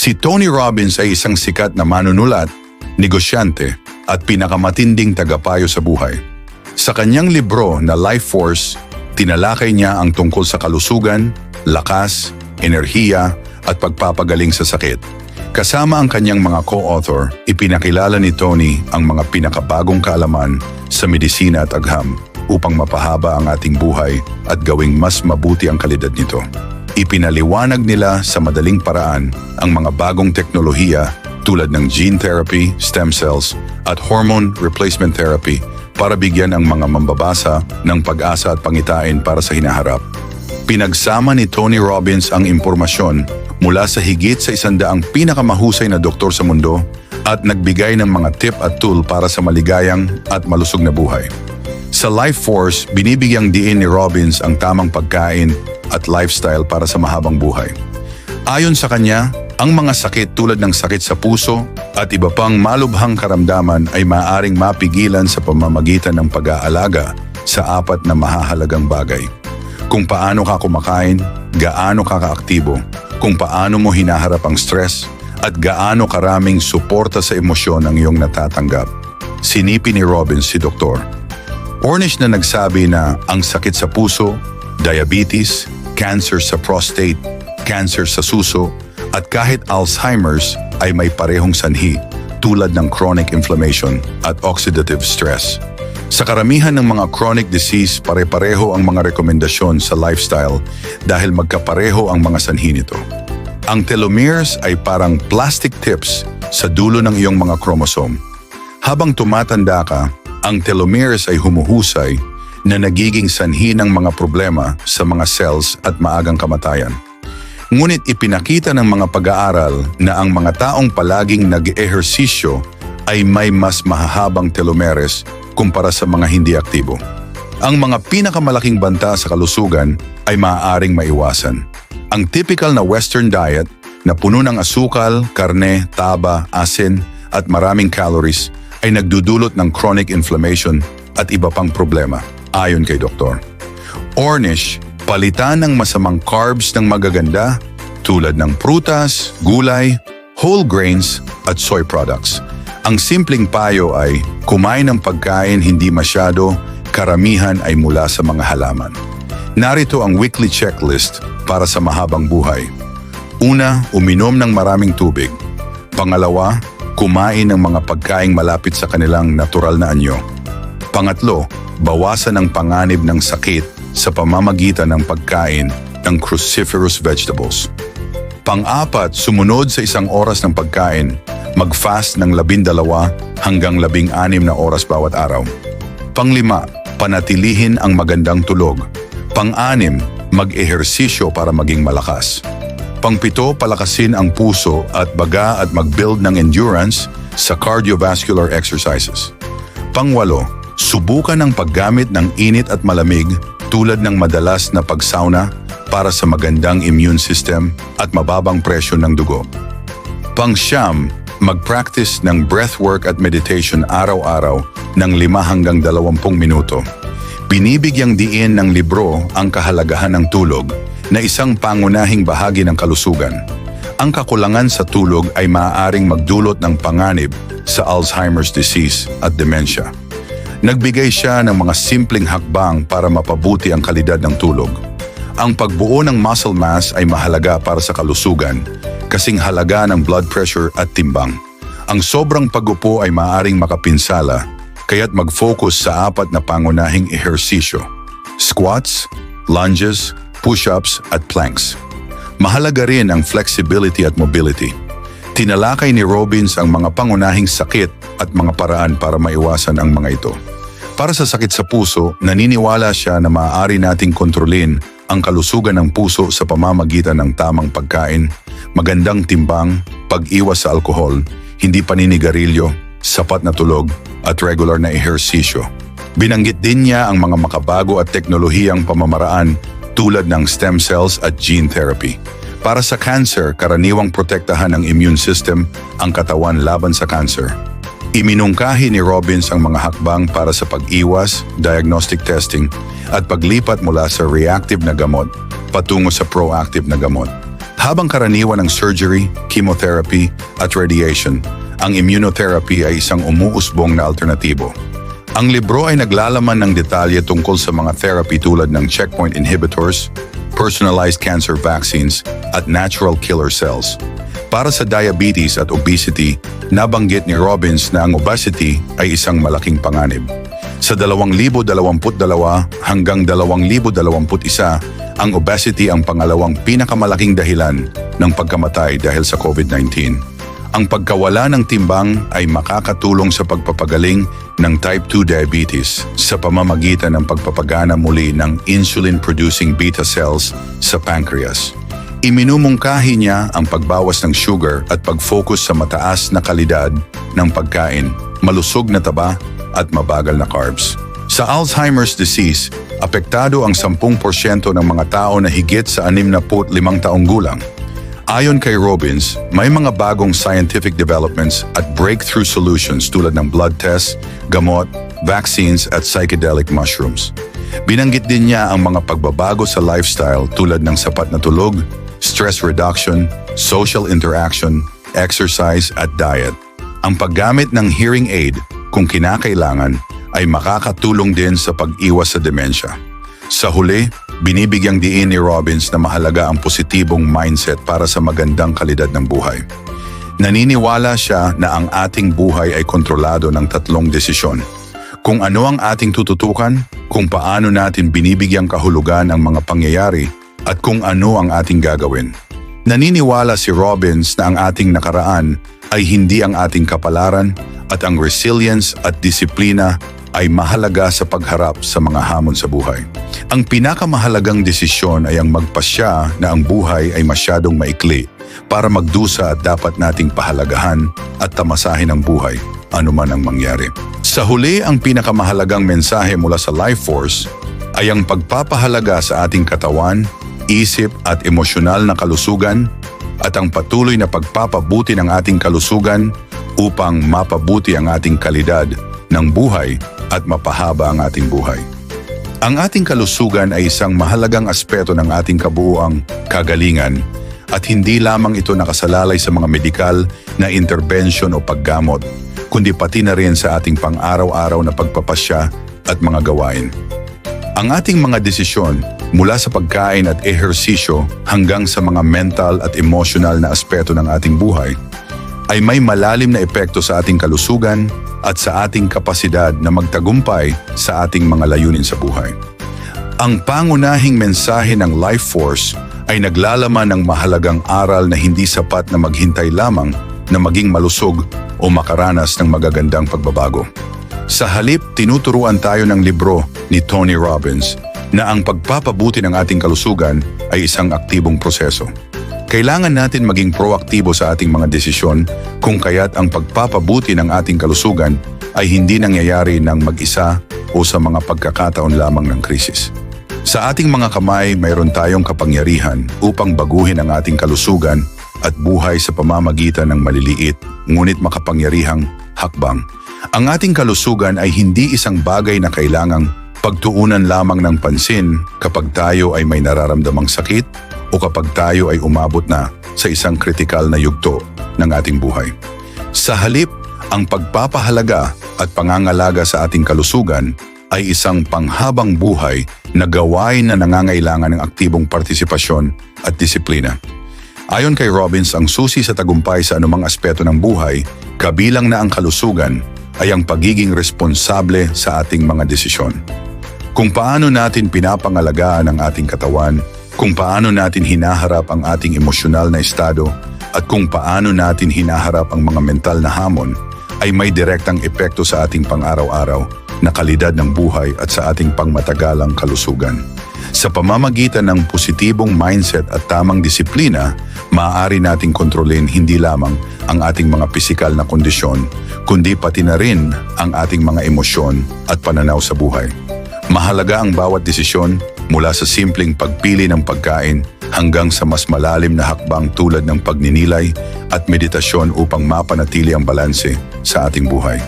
Si Tony Robbins ay isang sikat na manunulat, negosyante at pinakamatinding tagapayo sa buhay. Sa kanyang libro na Life Force, tinalakay niya ang tungkol sa kalusugan, lakas, enerhiya at pagpapagaling sa sakit. Kasama ang kanyang mga co-author, ipinakilala ni Tony ang mga pinakabagong kaalaman sa medisina at agham upang mapahaba ang ating buhay at gawing mas mabuti ang kalidad nito. Ipinaliwanag nila sa madaling paraan ang mga bagong teknolohiya tulad ng gene therapy, stem cells at hormone replacement therapy para bigyan ang mga mambabasa ng pag-asa at pangitain para sa hinaharap. Pinagsama ni Tony Robbins ang impormasyon mula sa higit sa isandaang pinakamahusay na doktor sa mundo at nagbigay ng mga tip at tool para sa maligayang at malusog na buhay. Sa Life Force, binibigyang diin ni Robbins ang tamang pagkain at lifestyle para sa mahabang buhay. Ayon sa kanya, ang mga sakit tulad ng sakit sa puso at iba pang malubhang karamdaman ay maaaring mapigilan sa pamamagitan ng pag-aalaga sa apat na mahahalagang bagay. Kung paano ka kumakain, gaano ka kaaktibo, kung paano mo hinaharap ang stress, at gaano karaming suporta sa emosyon ang iyong natatanggap. Sinipi ni Robbins si Doktor. Ornish na nagsabi na ang sakit sa puso, diabetes, cancer sa prostate, cancer sa suso, at kahit Alzheimer's ay may parehong sanhi tulad ng chronic inflammation at oxidative stress. Sa karamihan ng mga chronic disease, pare-pareho ang mga rekomendasyon sa lifestyle dahil magkapareho ang mga sanhi nito. Ang telomeres ay parang plastic tips sa dulo ng iyong mga chromosome. Habang tumatanda ka, ang telomeres ay humuhusay na nagiging sanhi ng mga problema sa mga cells at maagang kamatayan. Ngunit ipinakita ng mga pag-aaral na ang mga taong palaging nag-ehersisyo ay may mas mahahabang telomeres kumpara sa mga hindi aktibo. Ang mga pinakamalaking banta sa kalusugan ay maaaring maiwasan. Ang typical na Western diet na puno ng asukal, karne, taba, asin at maraming calories ay nagdudulot ng chronic inflammation at iba pang problema, ayon kay doktor. Ornish, palitan ng masamang carbs ng magaganda tulad ng prutas, gulay, whole grains at soy products. Ang simpleng payo ay kumain ng pagkain hindi masyado, karamihan ay mula sa mga halaman. Narito ang weekly checklist para sa mahabang buhay. Una, uminom ng maraming tubig. Pangalawa, kumain ng mga pagkaing malapit sa kanilang natural na anyo. Pangatlo, bawasan ang panganib ng sakit sa pamamagitan ng pagkain ng cruciferous vegetables. Pang-apat, sumunod sa isang oras ng pagkain, mag-fast ng labindalawa hanggang labing anim na oras bawat araw. Panglima, panatilihin ang magandang tulog. Pang-anim, mag-ehersisyo para maging malakas. Pangpito, palakasin ang puso at baga at mag-build ng endurance sa cardiovascular exercises. Pangwalo, subukan ang paggamit ng init at malamig tulad ng madalas na pagsauna para sa magandang immune system at mababang presyo ng dugo. Pangsyam, mag-practice ng breathwork at meditation araw-araw ng 5 hanggang 20 minuto. Binibigyang diin ng libro ang kahalagahan ng tulog na isang pangunahing bahagi ng kalusugan. Ang kakulangan sa tulog ay maaaring magdulot ng panganib sa Alzheimer's disease at dementia. Nagbigay siya ng mga simpleng hakbang para mapabuti ang kalidad ng tulog. Ang pagbuo ng muscle mass ay mahalaga para sa kalusugan, kasing halaga ng blood pressure at timbang. Ang sobrang pagupo ay maaaring makapinsala, kaya't mag-focus sa apat na pangunahing ehersisyo. Squats, lunges, push-ups at planks. Mahalaga rin ang flexibility at mobility. Tinalakay ni Robbins ang mga pangunahing sakit at mga paraan para maiwasan ang mga ito. Para sa sakit sa puso, naniniwala siya na maaari nating kontrolin ang kalusugan ng puso sa pamamagitan ng tamang pagkain, magandang timbang, pag-iwas sa alkohol, hindi paninigarilyo, sapat na tulog, at regular na ehersisyo. Binanggit din niya ang mga makabago at teknolohiyang pamamaraan tulad ng stem cells at gene therapy. Para sa cancer, karaniwang protektahan ng immune system ang katawan laban sa cancer. Iminungkahi ni Robbins ang mga hakbang para sa pag-iwas, diagnostic testing, at paglipat mula sa reactive na gamot patungo sa proactive na gamot. Habang karaniwan ng surgery, chemotherapy at radiation, ang immunotherapy ay isang umuusbong na alternatibo. Ang libro ay naglalaman ng detalye tungkol sa mga therapy tulad ng checkpoint inhibitors, personalized cancer vaccines at natural killer cells. Para sa diabetes at obesity, nabanggit ni Robbins na ang obesity ay isang malaking panganib. Sa 2022 hanggang 2021, ang obesity ang pangalawang pinakamalaking dahilan ng pagkamatay dahil sa COVID-19. Ang pagkawala ng timbang ay makakatulong sa pagpapagaling ng type 2 diabetes sa pamamagitan ng pagpapagana muli ng insulin-producing beta cells sa pancreas. Iminumungkahi niya ang pagbawas ng sugar at pag-focus sa mataas na kalidad ng pagkain, malusog na taba at mabagal na carbs. Sa Alzheimer's disease, apektado ang 10% ng mga tao na higit sa 65 taong gulang. Ayon kay Robbins, may mga bagong scientific developments at breakthrough solutions tulad ng blood tests, gamot, vaccines at psychedelic mushrooms. Binanggit din niya ang mga pagbabago sa lifestyle tulad ng sapat na tulog, stress reduction, social interaction, exercise at diet. Ang paggamit ng hearing aid kung kinakailangan ay makakatulong din sa pag-iwas sa demensya. Sa huli, binibigyang diin ni Robbins na mahalaga ang positibong mindset para sa magandang kalidad ng buhay. Naniniwala siya na ang ating buhay ay kontrolado ng tatlong desisyon. Kung ano ang ating tututukan, kung paano natin binibigyang kahulugan ang mga pangyayari, at kung ano ang ating gagawin. Naniniwala si Robbins na ang ating nakaraan ay hindi ang ating kapalaran at ang resilience at disiplina ay mahalaga sa pagharap sa mga hamon sa buhay. Ang pinakamahalagang desisyon ay ang magpasya na ang buhay ay masyadong maikli para magdusa at dapat nating pahalagahan at tamasahin ang buhay, anuman ang mangyari. Sa huli, ang pinakamahalagang mensahe mula sa Life Force ay ang pagpapahalaga sa ating katawan, isip at emosyonal na kalusugan at ang patuloy na pagpapabuti ng ating kalusugan upang mapabuti ang ating kalidad ng buhay at mapahaba ang ating buhay. Ang ating kalusugan ay isang mahalagang aspeto ng ating kabuuang kagalingan at hindi lamang ito nakasalalay sa mga medikal na intervention o paggamot, kundi pati na rin sa ating pang-araw-araw na pagpapasya at mga gawain. Ang ating mga desisyon mula sa pagkain at ehersisyo hanggang sa mga mental at emotional na aspeto ng ating buhay ay may malalim na epekto sa ating kalusugan at sa ating kapasidad na magtagumpay sa ating mga layunin sa buhay. Ang pangunahing mensahe ng Life Force ay naglalaman ng mahalagang aral na hindi sapat na maghintay lamang na maging malusog o makaranas ng magagandang pagbabago. Sa halip, tinuturuan tayo ng libro ni Tony Robbins na ang pagpapabuti ng ating kalusugan ay isang aktibong proseso. Kailangan natin maging proaktibo sa ating mga desisyon kung kaya't ang pagpapabuti ng ating kalusugan ay hindi nangyayari ng mag-isa o sa mga pagkakataon lamang ng krisis. Sa ating mga kamay, mayroon tayong kapangyarihan upang baguhin ang ating kalusugan at buhay sa pamamagitan ng maliliit ngunit makapangyarihang hakbang. Ang ating kalusugan ay hindi isang bagay na kailangang pagtuunan lamang ng pansin kapag tayo ay may nararamdamang sakit o kapag tayo ay umabot na sa isang kritikal na yugto ng ating buhay. Sa halip, ang pagpapahalaga at pangangalaga sa ating kalusugan ay isang panghabang buhay na gawain na nangangailangan ng aktibong partisipasyon at disiplina. Ayon kay Robbins, ang susi sa tagumpay sa anumang aspeto ng buhay, kabilang na ang kalusugan, ay ang pagiging responsable sa ating mga desisyon. Kung paano natin pinapangalagaan ang ating katawan, kung paano natin hinaharap ang ating emosyonal na estado at kung paano natin hinaharap ang mga mental na hamon ay may direktang epekto sa ating pang-araw-araw na kalidad ng buhay at sa ating pangmatagalang kalusugan. Sa pamamagitan ng positibong mindset at tamang disiplina, maaari nating kontrolin hindi lamang ang ating mga pisikal na kondisyon, kundi pati na rin ang ating mga emosyon at pananaw sa buhay. Mahalaga ang bawat desisyon mula sa simpleng pagpili ng pagkain hanggang sa mas malalim na hakbang tulad ng pagninilay at meditasyon upang mapanatili ang balanse sa ating buhay.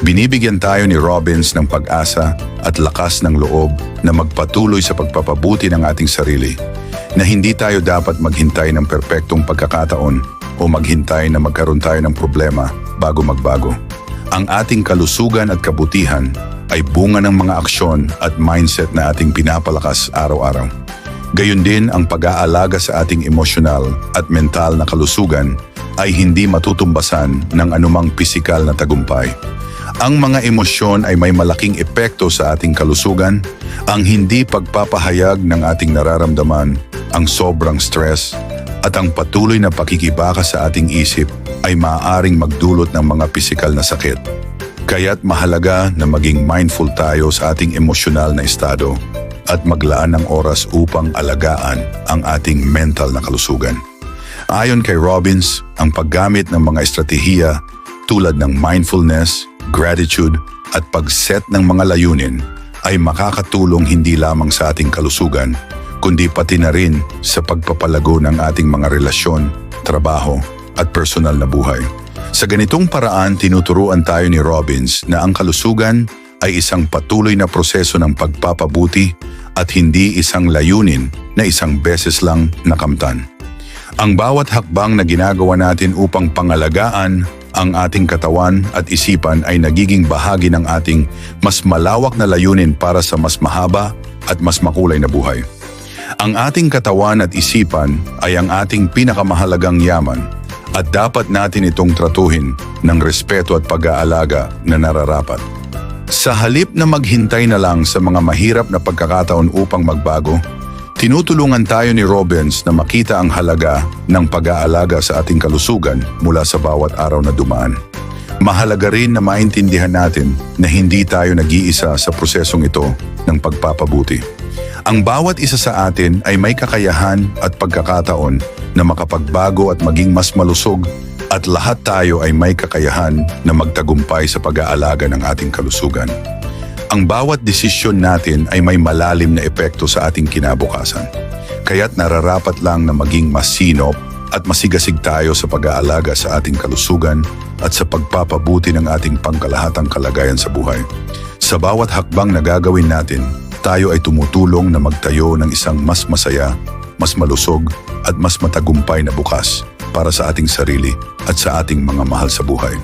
Binibigyan tayo ni Robbins ng pag-asa at lakas ng loob na magpatuloy sa pagpapabuti ng ating sarili, na hindi tayo dapat maghintay ng perpektong pagkakataon o maghintay na magkaroon tayo ng problema bago magbago. Ang ating kalusugan at kabutihan ay bunga ng mga aksyon at mindset na ating pinapalakas araw-araw. Gayun din ang pag-aalaga sa ating emosyonal at mental na kalusugan ay hindi matutumbasan ng anumang pisikal na tagumpay. Ang mga emosyon ay may malaking epekto sa ating kalusugan, ang hindi pagpapahayag ng ating nararamdaman, ang sobrang stress, at ang patuloy na pakikibaka sa ating isip ay maaaring magdulot ng mga pisikal na sakit. Kaya't mahalaga na maging mindful tayo sa ating emosyonal na estado at maglaan ng oras upang alagaan ang ating mental na kalusugan. Ayon kay Robbins, ang paggamit ng mga estratehiya tulad ng mindfulness, gratitude at pag-set ng mga layunin ay makakatulong hindi lamang sa ating kalusugan, kundi pati na rin sa pagpapalago ng ating mga relasyon, trabaho at personal na buhay. Sa ganitong paraan, tinuturuan tayo ni Robbins na ang kalusugan ay isang patuloy na proseso ng pagpapabuti at hindi isang layunin na isang beses lang nakamtan. Ang bawat hakbang na ginagawa natin upang pangalagaan ang ating katawan at isipan ay nagiging bahagi ng ating mas malawak na layunin para sa mas mahaba at mas makulay na buhay. Ang ating katawan at isipan ay ang ating pinakamahalagang yaman at dapat natin itong tratuhin ng respeto at pag-aalaga na nararapat. Sa halip na maghintay na lang sa mga mahirap na pagkakataon upang magbago, tinutulungan tayo ni Robbins na makita ang halaga ng pag-aalaga sa ating kalusugan mula sa bawat araw na dumaan. Mahalaga rin na maintindihan natin na hindi tayo nag-iisa sa prosesong ito ng pagpapabuti. Ang bawat isa sa atin ay may kakayahan at pagkakataon na makapagbago at maging mas malusog at lahat tayo ay may kakayahan na magtagumpay sa pag-aalaga ng ating kalusugan. Ang bawat desisyon natin ay may malalim na epekto sa ating kinabukasan. Kaya't nararapat lang na maging masinop at masigasig tayo sa pag-aalaga sa ating kalusugan at sa pagpapabuti ng ating pangkalahatang kalagayan sa buhay. Sa bawat hakbang na gagawin natin, tayo ay tumutulong na magtayo ng isang mas masaya, mas malusog at mas matagumpay na bukas para sa ating sarili at sa ating mga mahal sa buhay.